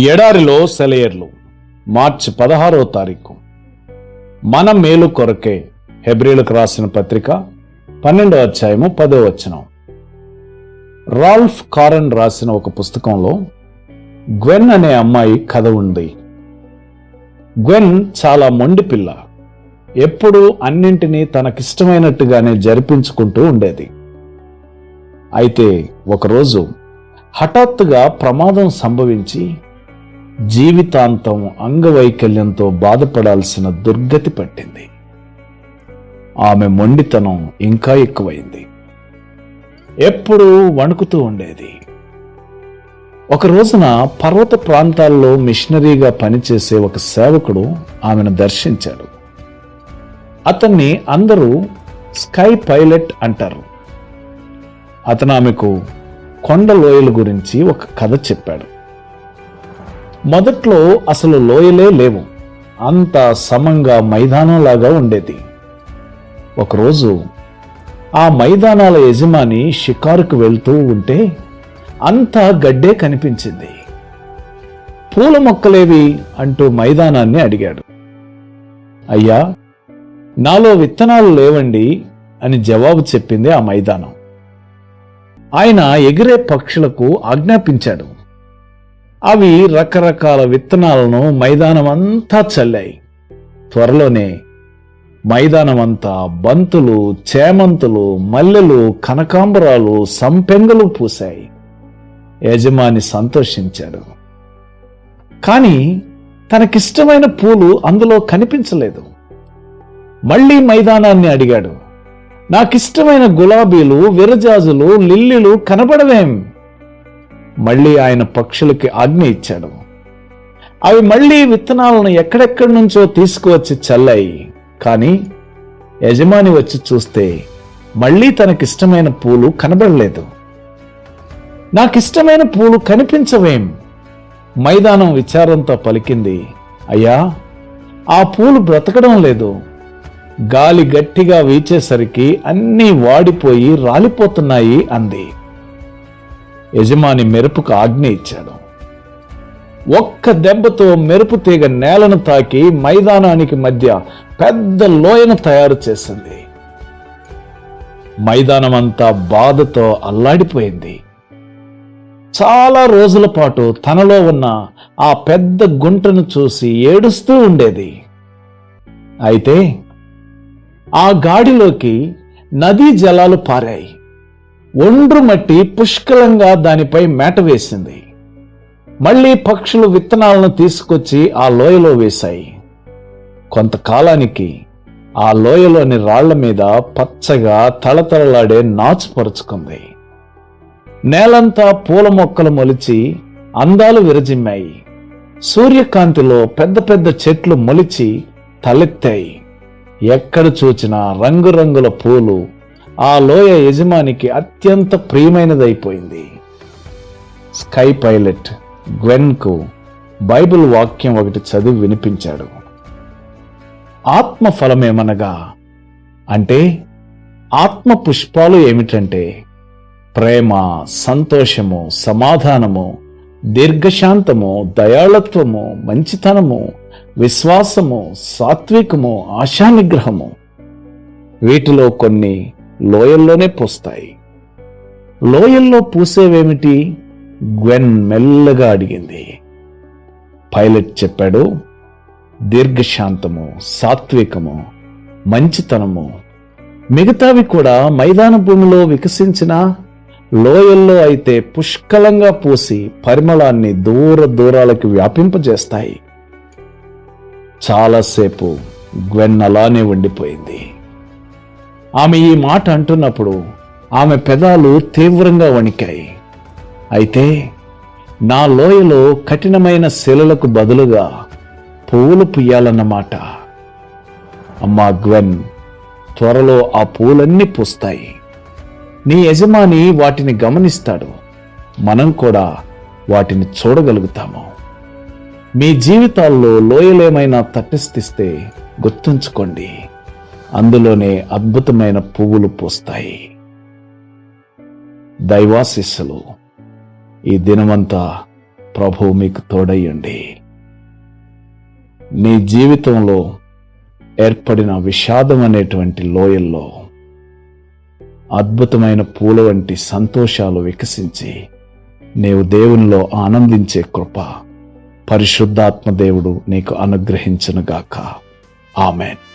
ఎడారిలో సెలయర్లు మార్చి పదహారో తారీఖు. మన మేలు కొరకే హెబ్రిలకు రాసిన పత్రిక పన్నెండో అధ్యాయము పదో వచనం. రాల్ఫ్ కారన్ రాసిన ఒక పుస్తకంలో గ్వెన్ అనే అమ్మాయి కథ ఉంది. గ్వెన్ చాలా మొండి పిల్ల. ఎప్పుడూ అన్నింటినీ తనకిష్టమైనట్టుగానే జరిపించుకుంటూ ఉండేది. అయితే ఒకరోజు హఠాత్తుగా ప్రమాదం సంభవించి జీవితాంతం అంగవైకల్యంతో బాధపడాల్సిన దుర్గతి పట్టింది. ఆమె మొండితనం ఇంకా ఎక్కువైంది. ఎప్పుడూ వణుకుతూ ఉండేది. ఒక రోజున పర్వత ప్రాంతాల్లో మిషనరీగా పనిచేసే ఒక సేవకుడు ఆమెను దర్శించాడు. అతన్ని అందరూ స్కై పైలట్ అంటారు. అతను ఆమెకు కొండ లోయల గురించి ఒక కథ చెప్పాడు. మొదట్లో అసలు లోయలే లేవు. అంత సమంగా మైదానంలాగా ఉండేది. ఒకరోజు ఆ మైదానాల యజమాని షికారుకు వెళ్తూ ఉంటే అంతా గడ్డే కనిపించింది. పూల మొక్కలేవి అంటూ మైదానాన్ని అడిగాడు. అయ్యా నాలో విత్తనాలు లేవండి అని జవాబు చెప్పింది ఆ మైదానం. ఆయన ఎగిరే పక్షులకు ఆజ్ఞాపించాడు. అవి రకరకాల విత్తనాలను మైదానమంతా చల్లాయి. త్వరలోనే మైదానమంతా బంతులు చేమంతులు మల్లెలు కనకాంబరాలు సంపెంగలు పూశాయి. యజమాని సంతోషించాడు. కానీ తనకిష్టమైన పూలు అందులో కనిపించలేదు. మళ్ళీ మైదానాన్ని అడిగాడు. నాకిష్టమైన గులాబీలు విరజాజులు లిల్లీలు కనబడవేం? మళ్ళీ ఆయన పక్షులకి ఆజ్ఞ ఇచ్చాడు. అవి మళ్ళీ విత్తనాలను ఎక్కడెక్కడి నుంచో తీసుకువచ్చి చల్లాయి. కానీ యజమాని వచ్చి చూస్తే మళ్ళీ తనకిష్టమైన పూలు కనబడలేదు. నాకిష్టమైన పూలు కనిపించవేం? మైదానం విచారంతో పలికింది. అయ్యా ఆ పూలు బ్రతకడం లేదు. గాలి గట్టిగా వీచేసరికి అన్నీ వాడిపోయి రాలిపోతున్నాయి అంది. యజమాని మెరుపుకు ఆజ్ఞ ఇచ్చాడు. ఒక్క దెబ్బతో మెరుపు తీగ నేలను తాకి మైదానానికి మధ్య పెద్ద లోయను తయారు చేసింది. మైదానం అంతా బాధతో అల్లాడిపోయింది. చాలా రోజుల పాటు తనలో ఉన్న ఆ పెద్ద గుంటను చూసి ఏడుస్తూ ఉండేది. అయితే ఆ గాడిలోకి నదీ జలాలు పారాయి. ఒండ్రు మట్టి పుష్కలంగా దానిపై మేట వేసింది. మళ్ళీ పక్షులు విత్తనాలను తీసుకొచ్చి ఆ లోయలో వేశాయి. కొంతకాలానికి ఆ లోయలోని రాళ్ళ మీద పచ్చగా తళతళలాడే నాచు పరుచుకుంది. నేలంతా పూల మొక్కలు మొలిచి అందాలు విరజిమ్మాయి. సూర్యకాంతిలో పెద్ద పెద్ద చెట్లు మొలిచి తలెత్తాయి. ఎక్కడ చూచినా రంగురంగుల పూలు ఆ లోయ యజమానికి అత్యంత ప్రియమైనదైపోయింది. స్కై పైలట్ గ్వెన్కు బైబిల్ వాక్యం ఒకటి చదివి వినిపించాడు. ఆత్మ ఫలమేమనగా అంటే ఆత్మ పుష్పాలు ఏమిటంటే? ప్రేమ సంతోషము సమాధానము దీర్ఘశాంతము దయాళత్వము మంచితనము విశ్వాసము సాత్వికము ఆశానిగ్రహము. వీటిలో కొన్ని లోయల్లోనే పూస్తాయి. లోయల్లో పూసేవేమిటి? గ్వెన్ మెల్లగా అడిగింది. పైలట్ చెప్పాడు దీర్ఘశాంతము సాత్వికము మంచితనము. మిగతావి కూడా మైదాన భూమిలో వికసించిన లోయల్లో అయితే పుష్కలంగా పూసి పరిమళాన్ని దూర దూరాలకు వ్యాపింపజేస్తాయి. చాలాసేపు గ్వెన్ అలానే ఉండిపోయింది. ఆమె ఈ మాట అంటున్నప్పుడు ఆమె పెదాలు తీవ్రంగా వణికాయి. అయితే నా లోయలో కఠినమైన శిలలకు బదులుగా పువ్వులు పుయ్యాలన్నమాట. అమ్మా గ్వెన్ త్వరలో ఆ పూలన్నీ పూస్తాయి. నీ యజమాని వాటిని గమనిస్తాడు. మనం కూడా వాటిని చూడగలుగుతాము. మీ జీవితాల్లో లోయలేమైనా తటస్థిస్తే గుర్తుంచుకోండి. అందులోనే అద్భుతమైన పువ్వులు పూస్తాయి. దైవాశిస్సులు ఈ దినమంతా ప్రభు మీకు తోడయ్యండి. నీ జీవితంలో ఏర్పడిన విషాదం అనేటువంటి లోయల్లో అద్భుతమైన పూల వంటి సంతోషాలు వికసించి నీవు దేవునిలో ఆనందించే కృప పరిశుద్ధాత్మ దేవుడు నీకు అనుగ్రహించనుగాక. ఆమెన్.